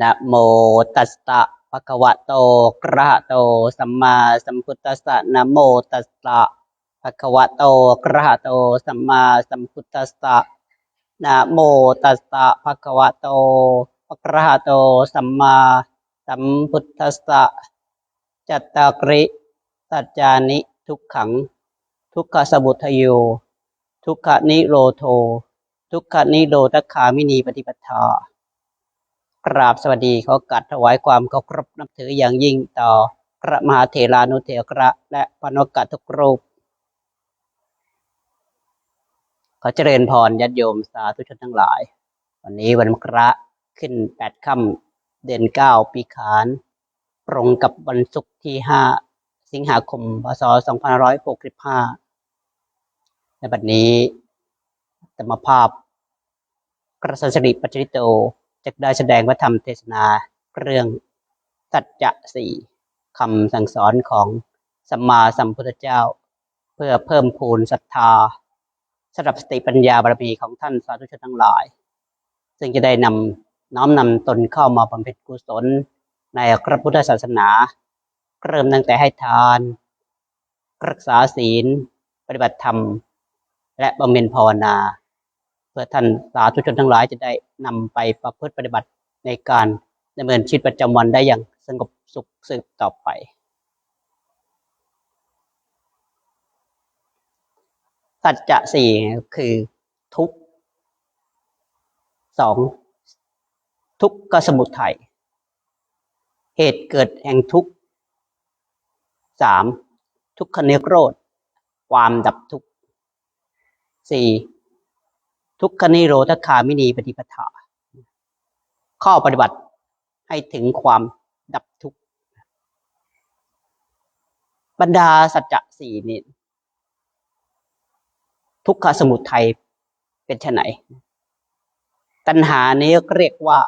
นะโมตัสสะภะคะวะโตอะระหะโตสัมมาสัมพุทธัสสะนะโมตัสสะภะคะวะโตอะระหะโตสัมมาสัมพุทธัสสะนะโมตัสสะภะคะวะโตอะระหะโตสัมมาสัมพุทธัสสะจัตตากริสัจจานิทุกขัง ทุกขสมุทโยทุกขนิโรโท ทุกขนิโรธคามินีปฏิปทา กราบสวัสดีขอกัดถวายความเคารพนับถืออย่างยิ่งต่อพระมหาเถรานุเถระและพระนกกัทุกรูปขอเจริญพรญาติโยมสาธุชนทั้งหลาย วันนี้วันมกระขึ้นแปดค่ำเดือนเก้าปีขานตรงกับวันศุกร์ที่ห้าสิงหาคมพศสองพันร้อยหกสิบห้าในบัดนี้ธรรมภาพกระสันสริปัจจริโต จะได้แสดงพระธรรมเทศนาเรื่องสัจจะสี่คำสั่งสอนของสัมมาสัมพุทธเจ้า เพื่อเพิ่มพูนศรัทธาสำหรับสติปัญญาบารมีของท่านสาธุชนทั้งหลาย ซึ่งจะได้นำน้อมนำตนเข้ามาบำเพ็ญกุศลในพระพุทธศาสนา เริ่มตั้งแต่ให้ทาน รักษาศีล ปฏิบัติธรรม และบำเพ็ญภาวนา พื่อท่านสาธุชนทั้งหลายจะได้นำไปประพฤติปฏิบัติในการดำเนินชีวิตประจำวันได้อย่างสงบสุขสืบต่อไป สัจจะสี่คือทุกสองทุกข์ก็สมุทัยเหตุเกิดแห่งทุกสามทุกขเนโรธความดับทุกสี่ ทุกขนิโรธคามินีปฏิปทา ข้อปฏิบัติให้ถึงความดับทุกข์บรรดาสัจจะสี่นี่ทุกขสมุทัยเป็นไนตัณหานี้เรียกว่า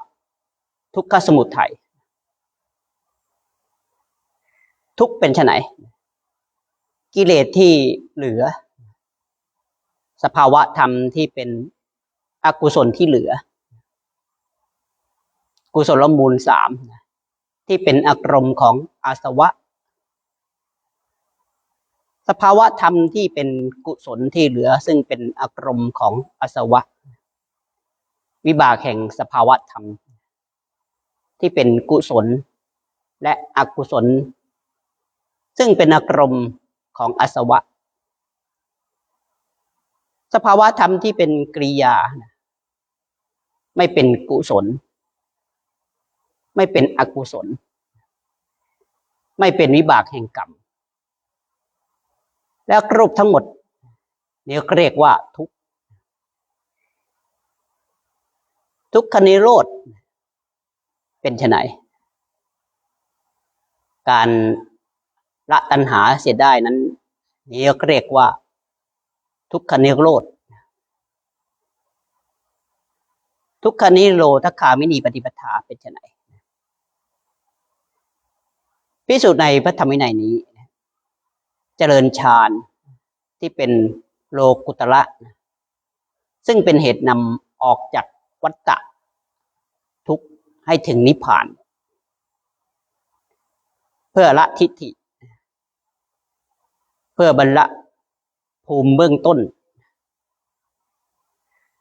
ทุกขสมุทัยทุกเป็นไนกิเลสที่เหลือ สภาวะธรรมที่เป็น อกุศลที่เหลือ กุศลมูลสามที่เป็นอารมณ์ของอาสวะ สภาวะธรรมที่เป็นกุศลที่เหลือ ซึ่งเป็นอารมณ์ของอาสวะ วิบากแห่งสภาวะธรรม ที่เป็นกุศลและอกุศล ซึ่งเป็นอารมณ์ของอาสวะ สภาวะธรรมที่เป็นกริยา ไม่เป็นกุศล ไม่เป็นอกุศล ไม่เป็นวิบากแห่งกรรม แล้วรูปทั้งหมดเนี่ยเรียกว่าทุกทุกขนิโรธเป็นไนการละตัณหาเสียได้นั้นเนี่เรียกว่า ทุกขนิโรธทุกขนิโรธคามินีปฏิปทาเป็นไนพิสูจน์ในพระธรรมวินัยนี้ เจริญฌานที่เป็นโลกุตระซึ่งเป็นเหตุนำออกจากวัฏฏะทุกให้ถึงนิพพาน เพื่อละทิฏฐิ เพื่อบรรละ ภูมิเบื้องต้น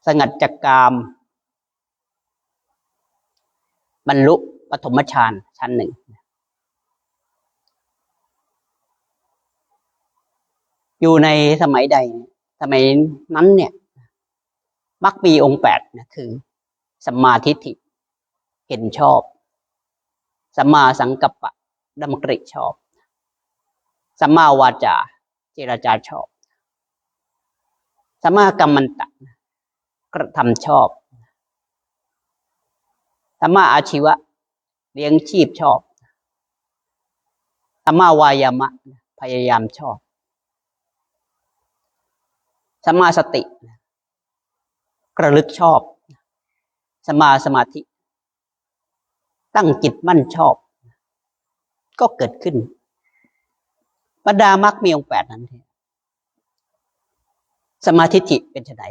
สงัดจากกาม บรรลุปฐมฌานชั้นหนึ่งอยู่ในสมัยใด สมัยนั้นเนี่ยมักมีองค์แปดนะคือสัมมาทิฏฐิเห็นชอบสัมมาสังกัปปะดำกริชอบสัมมาวาจา เจรจาชอบ สัมมากรรมันตะกระทำชอบสัมมาอาชีวะ เลี้ยงชีพชอบสัมมาวายามะ พยายามชอบสัมมาสติ กระลึกชอบ สมาสมาธิ ตั้งจิตมั่นชอบ ก็เกิดขึ้นบรรดามรักมีองค์แปดนั้น สมาธิิเป็นไน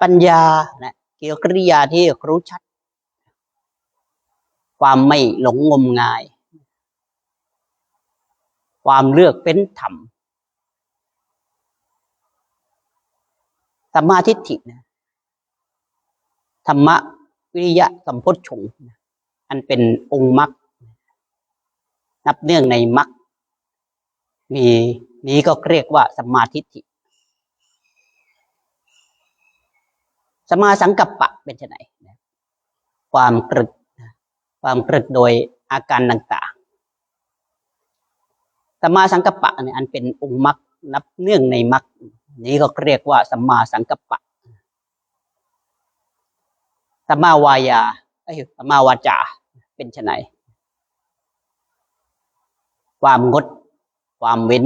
ปัญญานะเกี่ยวกับกิริยาที่รู้ชัด ความไม่หลงงมงาย ความเลือกเป็นธรรมสัมมาทิฏฐินะธรรมะวิริยะสัมพชฌงค์นะอันเป็นองค์มรรคนับเนื่องในมรรค มีนี้ก็เรียกว่าสัมมาทิฏฐิสัมมาสังกัปปะเป็นไงความตรึกความตรึกโดยอาการต่างๆสัมมาสังกัปปะเนี่ยอันเป็นองค์มรรคนับเนื่องในมรรคนี้ก็เรียกว่าสัมมาสังกัปปะสัมมาวายาเอ้สัมมาวาจาเป็นไงความงด ความเว้น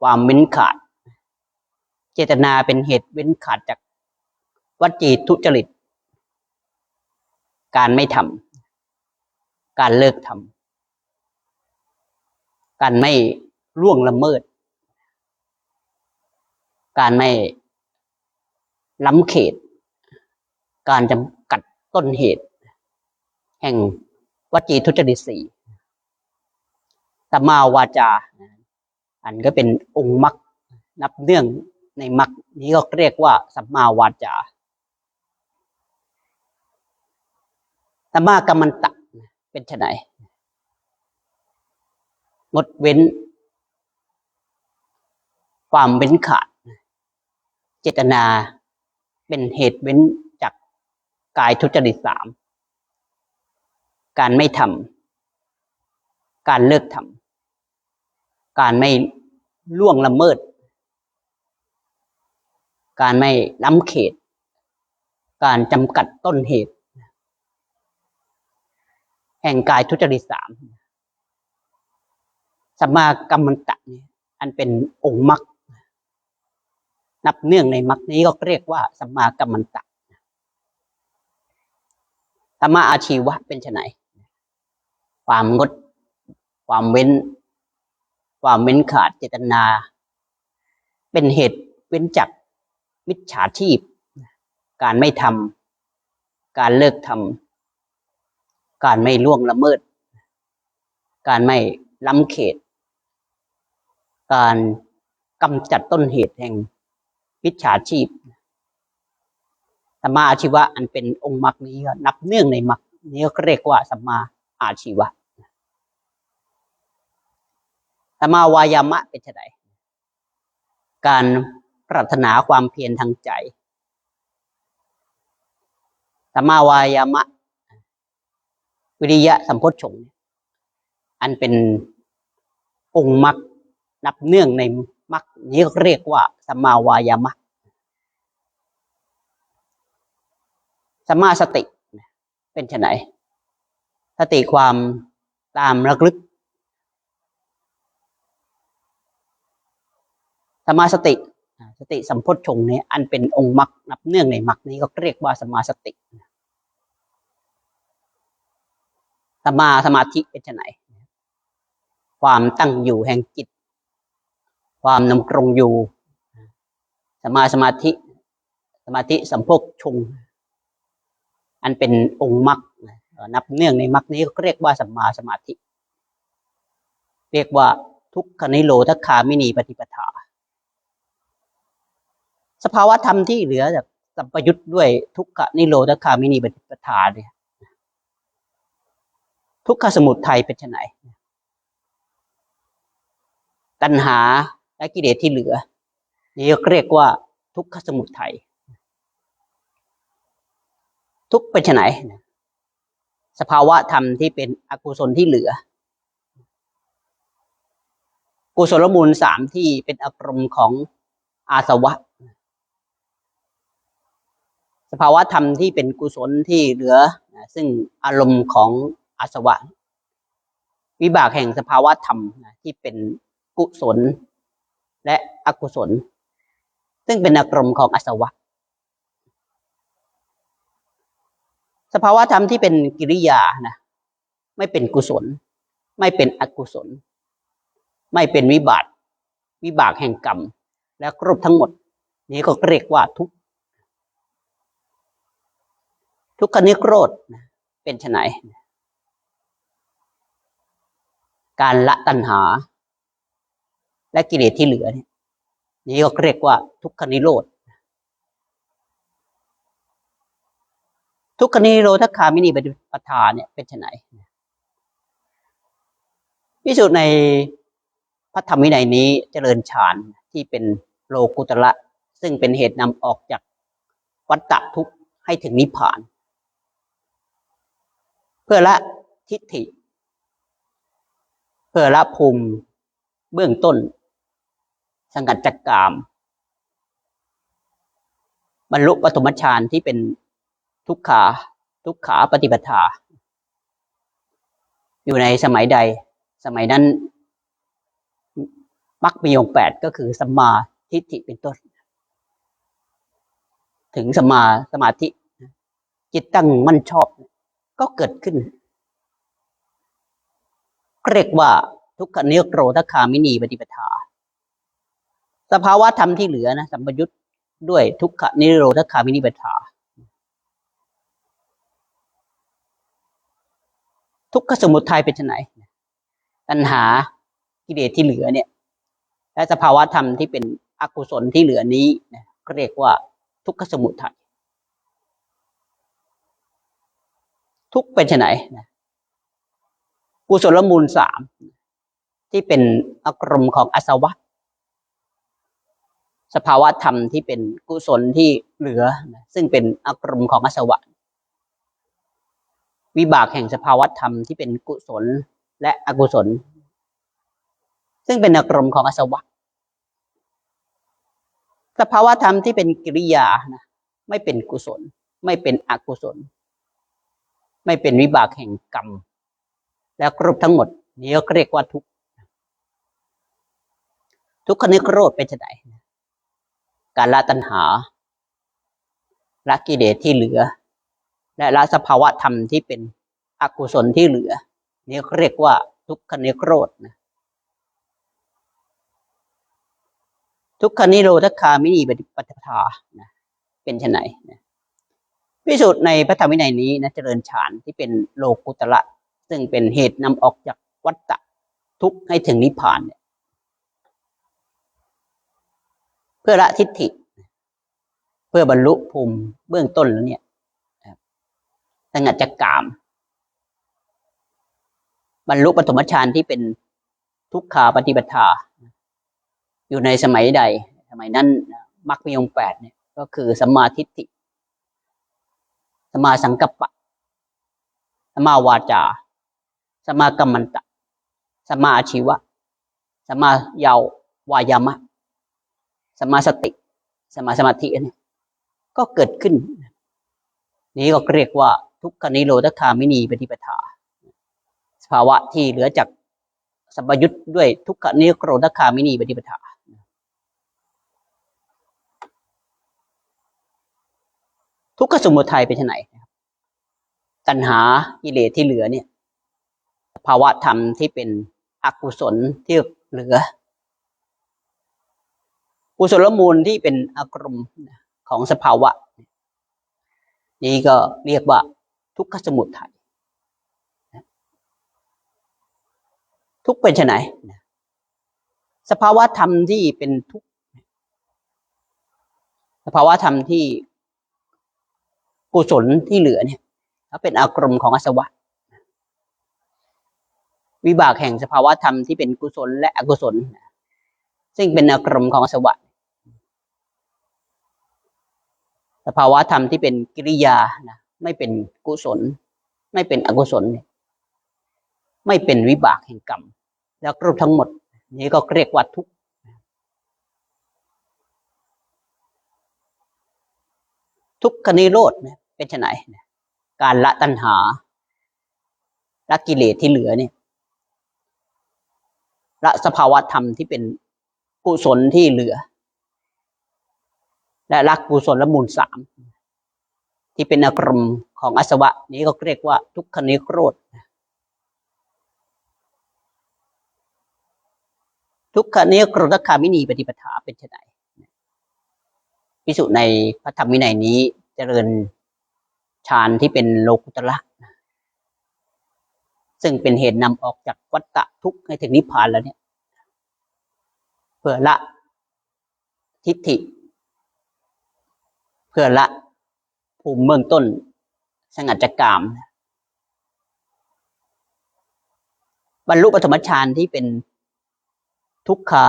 ความเว้นขาด เจตนาเป็นเหตุเว้นขาดจากวจีทุจริต การไม่ทำการเลิกทำการไม่ล่วงละเมิด การไม่ล้ำเขต การจำกัดต้นเหตุ แห่งวจีทุจริตสี่ สัมมาวาจา อันก็เป็นองค์มรรคนับเนื่องในมรรคนี้ก็เรียกว่าสัมมาวาจาสัมมากัมมันตะเป็นไงงดเว้น ความเว้นขาด เจตนาเป็นเหตุเว้นจากกายทุจริตสาม การไม่ทำการเลิกทำ การไม่ล่วงละเมิด การไม่ล้ำเขต การจำกัดต้นเหตุ แห่งกายทุจริตสามสัมมากัมมันตะนี่อันเป็นองค์มรรคนับเนื่องในมรรคนี้ก็เรียกว่าสัมมากัมมันตะสัมมาอาชีวะเป็นไงความงด ความเว้น ความเว้นขาดเจตนา เป็นเหตุเว้นจากมิจฉาชีพ การไม่ทำการเลิกทำการไม่ล่วงละเมิด การไม่ล้ำเขต การกำจัดต้นเหตุแห่งมิจฉาชีพสัมมาอาชีวะอันเป็นองค์มรรคนี้นับเนื่องในมรรคนี้ก็เรียกว่าสัมมาอาชีวะสั มมาวายามะเป็นไงการปรารถนาความเพียรทางใจสัมมาวายามะ วิริยะสัมโพชงอันเป็นองค์มรรคนับเนื่องในมรรคนี้เรียกว่าสัมมาวายามะสัมมาสติ เป็นไงสติความตามระลึก สมาสติสติสัมโพชฌงเนี่ยอันเป็นองค์มรรคนับเนื่องในมรรคนี้ก็เรียกว่าสมาสติสมาสมาธิเป็นไงความตั้งอยู่แห่งจิต ความนำกรงอยู่ สมาสมาธิ สมาธิสัมโพชฌงอันเป็นองค์มรรคนับเนื่องในมรรคนี้ก็เรียกว่าสัมมาสมาธิ เรียกว่าทุกขนิโรธคามินีปฏิปทา สภาวะธรรมที่เหลือจากสัมปยุทธ์ด้วยทุกขนิโรธคามินีปฏิปทาเนี่ยทุกขสมุทัยเป็นไงตัณหาและกิเลสที่เหลือนี่เรียกว่าทุกขสมุทัยทุกเป็นไงสภาวะธรรมที่เป็นอกุศลที่เหลือ กุศลมูลสามที่เป็นอารมณ์ของอาสวะ ภาวะธรรมที่เป็นกุศลที่เหลือ ซึ่งอารมณ์ของอาสวะ วิบากแห่งสภาวะธรรมที่เป็นกุศล และอกุศล ซึ่งเป็นอารมณ์ของอาสวะ สภาวะธรรมที่เป็นกิริยานะไม่เป็นกุศล ไม่เป็นอกุศล ไม่เป็นวิบากวิบากแห่งกรรม และครบทั้งหมด นี้ก็เรียกว่าทุกข ทุกขนิโรธเป็นไนการละตัณหา และกิเลสที่เหลือเนี่ยนี่ก็เรียกว่า ทุกขนิโรธทุกขนิโรธคามินีปฏิปทาเนี่ยเป็นไนพิสูจน์ในพระธรรมวินัยนี้เจริญฌานที่เป็นโลกุตระซึ่งเป็นเหตุนำออกจากวัฏฏะทุกข์ให้ถึงนิพพาน พื่อละทิฏฐิ เพื่อละภูมิเบื้องต้น สังกัดจักกาม บรรลุปฐมฌานที่เป็นทุกขา ทุกขาปฏิปทา อยู่ในสมัยใด สมัยนั้นมรรคมีองแปดก็คือสัมมาทิฏฐิเป็นต้น ถึงสมมาสมาธิ จิตตั้งมั่นชอบ ก็เกิดขึ้น เรียกว่าทุกขเนโกรธคามินีปฏิปทา สภาวะธรรมที่เหลือนะสัมปยุตด้วยทุกขนิโรธคามินีปฏิปทา ทุกขสมุทัยเป็นไงตัณหากิเลสที่เหลือเนี่ย และสภาวะธรรมที่เป็นอกุศลที่เหลือนี้นะก็เรียกว่าทุกขสมุทัย ทุกเป็นไงนกุศลมูลสามที่เป็นอารมณ์ของอสวะ สภาวะธรรมที่เป็นกุศลที่เหลือ ซึ่งเป็นอารมณ์ของอสวะ วิบากแห่งสภาวะธรรมที่เป็นกุศลและอกุศล ซึ่งเป็นอารมณ์ของอสวะ สภาวะธรรมที่เป็นกิริยานะไม่เป็นกุศล ไม่เป็นอกุศล ไม่เป็นวิบากแห่งกรรม แล้วกรุบทั้งหมดนี้ก็เรียกว่าทุกทุกขนิโรธเป็นไงการละตัณหาละกิเลสที่เหลือ และละสภาวะธรรมที่เป็นอกุศลที่เหลือนี่เรียกว่าทุกขนิโรธนะทุกขนิโรธคามินีปฏิปทานะเป็นไนนะ พิสูจน์ในพระธรรมวินัยนี้นะเจริญฌานที่เป็นโลกุตระซึ่งเป็นเหตุนำออกจากวัฏฏะทุกข์ให้ถึงนิพพานเนี่ยเพื่อละทิฏฐิ เพื่อบรรลุภูมิเบื้องต้นแล้วเนี่ยตั้งจักกาม บรรลุปฐมฌานที่เป็นทุกขาปฏิปทา อยู่ในสมัยใด สมัยนั้นมรรคมีองแปดเนี่ยก็คือสัมมาทิฏฐิ สมาสังกัปปะ สมาวาจา สมากัมมันตะ สมาอาชีวะ สมาเยาววายามะ สมาสติสมมาสมาธิเนี่ยก็เกิดขึ้น นี้ก็เรียกว่าทุกขนิโรธคามินีปฏิปทา สภาวะที่เหลือจากสัมปยุทธ์ด้วยทุกขนิโรธคามินีปฏิปทา ทุกขสมุทัยเป็นไงตัณหากิเลสที่เหลือเนี่ย ภาวะธรรมที่เป็นอกุศลที่เหลือกุศลมูลที่เป็นอารมณ์ของสภาวะ นี้ก็เรียกว่าทุกขสมุทัยทุกเป็นไงสภาวะธรรมที่เป็นทุกสภาวะธรรมที่ กุศลที่เหลือเนี่ยเขาเป็นอากรมของอสวะ วิบากแห่งสภาวะธรรมที่เป็นกุศลและอกุศล ซึ่งเป็นอากรมของอสวะ สภาวะธรรมที่เป็นกิริยานะไม่เป็นกุศล ไม่เป็นอกุศล ไม่เป็นวิบากแห่งกรรม แล้วรูปทั้งหมด นี้ก็เรียกว่าทุกข์ทุกขนิโรธ เป็นไงการละตัณหาละกิเลสที่เหลือเนี่ยละสภาวะธรรมที่เป็นกุศลที่เหลือ และละกุศลละมูลสามที่เป็นอารมณ์ของอสวะ นี้ก็เรียกว่าทุกขนิโรธทุกขนิโรธคามินีปฏิปทาเป็นไงพิสุในพระธรรมวินัยนี้เจริญ ฌานที่เป็นโลกุตระซึ่งเป็นเหตุนำออกจากวัฏฏะทุกข์ให้ถึงนิพพานแล้วเนี่ย เพื่อละทิฏฐิ เพื่อละภูมิเบื้องต้นสงัดจกามบรรลุปฐมฌานที่เป็นทุกขา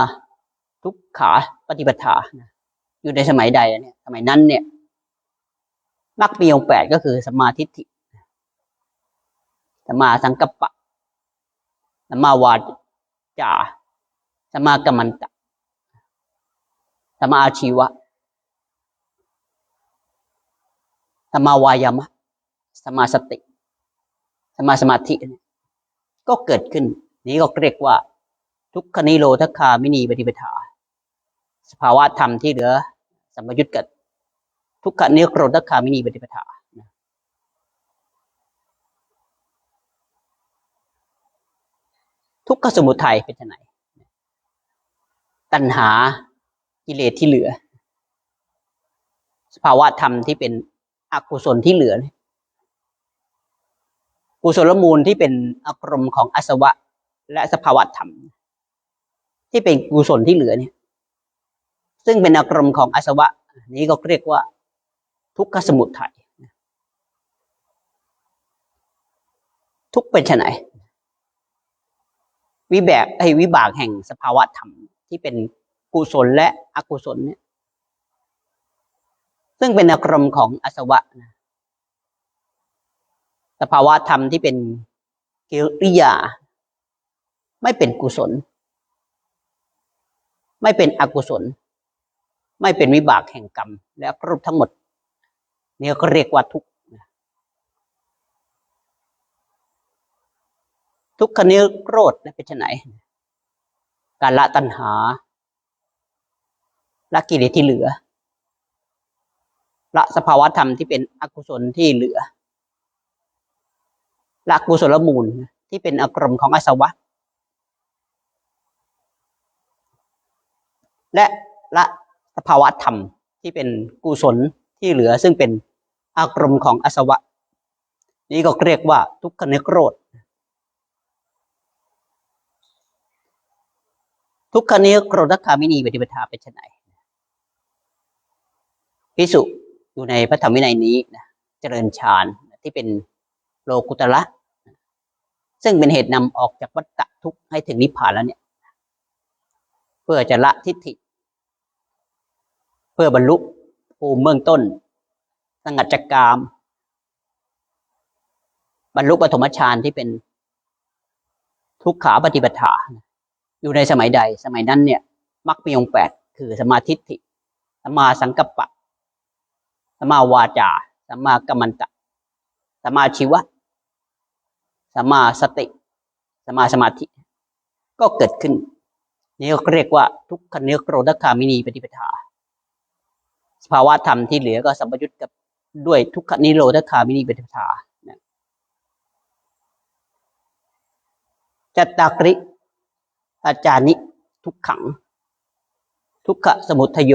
ทุกขาปฏิปทาอยู่ในสมัยใดอะเนี่ย สมัยนั้นเนี่ย มรรคมีองค์แปดก็คือสมมาทิฏฐิสมมาสังกัปปะสมมาวาจาสมมากัมมันตะสมมาอาชีวะสมมาวายามะสมมาสติสมมาสมาธิ ก็เกิดขึ้น นี้ก็เรียกว่า ทุกขนิโรธคามินีปฏิปทา สภาวะธรรมที่เหลือสัมยุตกับ ทุกขนิโรธคามินีปฏิปทาทุกขสมุทัยเป็นไงตัณหากิเลสที่เหลือ สภาวะธรรมที่เป็นอกุศลที่เหลือกุศลมูลที่เป็นอารมณ์ของอสวะ และสภาวะธรรม ที่เป็นกุศลที่เหลือเนี่ย ซึ่งเป็นอารมณ์ของอสวะ นี้ก็เรียกว่า ทุกขสมุทัยทุกเป็นไงวิแบกไอ้วิบากแห่งสภาวะธรรมที่เป็นกุศลและอกุศลเนี่ย ซึ่งเป็นอารมณ์ของอสวะนะสภาวะธรรมที่เป็นกิริยา ไม่เป็นกุศล ไม่เป็นอกุศล ไม่เป็นวิบากแห่งกรรม และรูปทั้งหมด นี่ก็เรียกว่าทุกข์ทุกขนิโรธและเป็นไนการละตัณหาละกิเลสที่เหลือ ละสภาวธรรมที่เป็นอกุศลที่เหลือ ละกุศลมูลที่เป็นอารมณ์ของอสวะ และละสภาวธรรมที่เป็นกุศล ที่เหลือซึ่งเป็นอารมณ์ของอสวะ นี้ก็เรียกว่าทุกขนิโรธทุกขนิโรธคามินีปฏิปทาเป็นไนพิสุอยู่ในพระธรรมวินัยนี้นะเจริญฌานที่เป็นโลกุตระซึ่งเป็นเหตุนำออกจากวัฏฏะทุกข์ให้ถึงนิพพานแล้วเนี่ย เพื่อจะละทิฏฐิ เพื่อบรรลุ ภูมิเบื้องต้นสงัดจักกาม บรรลุปฐมฌานที่เป็นทุกขาปฏิปทา อยู่ในสมัยใด สมัยนั้นเนี่ยมักมีองค์แปดคือสมาธิฏฐิสมาสังกัปปะสมาวาจาสมากัมมันตะสมาชีวะสมาสติ สมาสมาธิ ก็เกิดขึ้นนี่เรียกว่าทุกขเนื้อโกรธคามินีปฏิปทา สภาวะธรรมที่เหลือก็สัมปยุตกับด้วยทุกขนิโรธคามินีปฏิปทาจัตตากริอาจานิทุกขัง ทุกขสมุทโย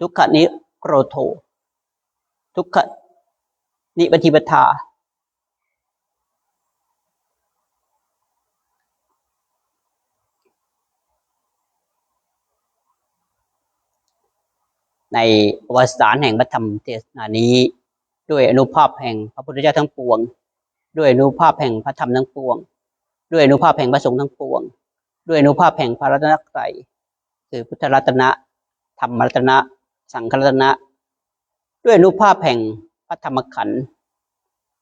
ทุกขนิโรโท ทุกขนิปฏิปทา ในวสารแห่งพระธรรมเทศนานี้ ด้วยอนุภาพแห่งพระพุทธเจ้าทั้งปวง ด้วยอนุภาพแห่งพระธรรมทั้งปวง ด้วยอนุภาพแห่งพระสงฆ์ทั้งปวง ด้วยอนุภาพแห่งพระรัตนตรัยคือพุทธรัตนะธรรมรัตนะ สังฆรัตนะ ด้วยอนุภาพแห่งพระธรรมขันธ์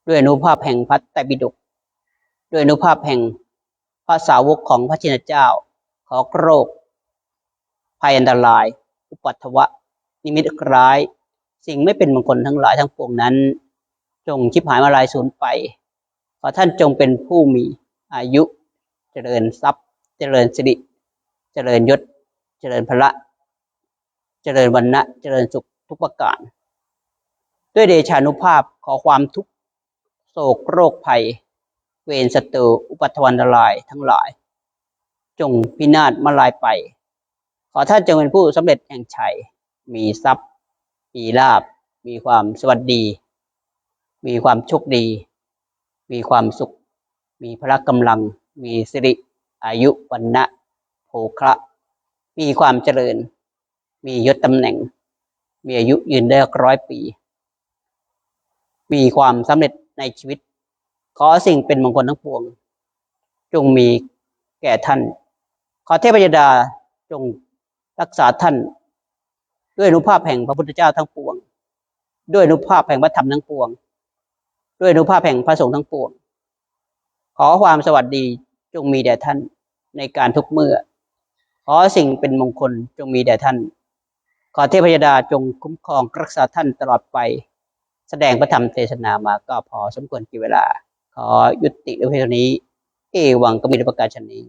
ด้วยอนุภาพแห่งพระไตรปิฎกด้วยอนุภาพแห่งพระสาวกของพระชินเจ้า ขอโรคภัยอันตราย อุปัตถวะ นิมิตร้าย สิ่งไม่เป็นมงคลทั้งหลายทั้งปวงนั้น จงชิบหายมาลายสูญไป ขอท่านจงเป็นผู้มีอายุ เจริญทรัพย์ เจริญสิริ เจริญยศ เจริญพละ เจริญวันนะเจริญสุขทุกประการ ด้วยเดชานุภาพขอความทุกโศกโรคภัย เวรศัตรูอุปัตวันตรายทั้งหลาย จงพินาศมาลายไป ขอท่านจงเป็นผู้สำเร็จแห่งชัย มีทรัพย์ มีลาบ มีความสวัสดี มีความโชคดี มีความสุข มีพละกำลัง มีสิริ อายุวันนะโภคะมีความเจริญ มียศตำแหน่ง มีอายุยืนได้ร้อยปี มีความสำเร็จในชีวิต ขอสิ่งเป็นมงคลทั้งปวง จงมีแก่ท่าน ขอเทพยดาจงรักษาท่าน ด้วยอนุภาพแห่งพระพุทธเจ้าทั้งปวง ด้วยอนุภาพแห่งพระธรรมทั้งปวง ด้วยอนุภาพแห่งพระสงฆ์ทั้งปวง ขอความสวัสดีจงมีแด่ท่านในการทุกเมื่อ ขอสิ่งเป็นมงคลจงมีแด่ท่าน ขอเทพยดาจงคุ้มครองรักษาท่านตลอดไป แสดงพระธรรมเทศนามาก็พอสมควรกี่เวลา ขอยุติด้วยเพียงเท่านี้ เอวังก็มีประกาศชนนี้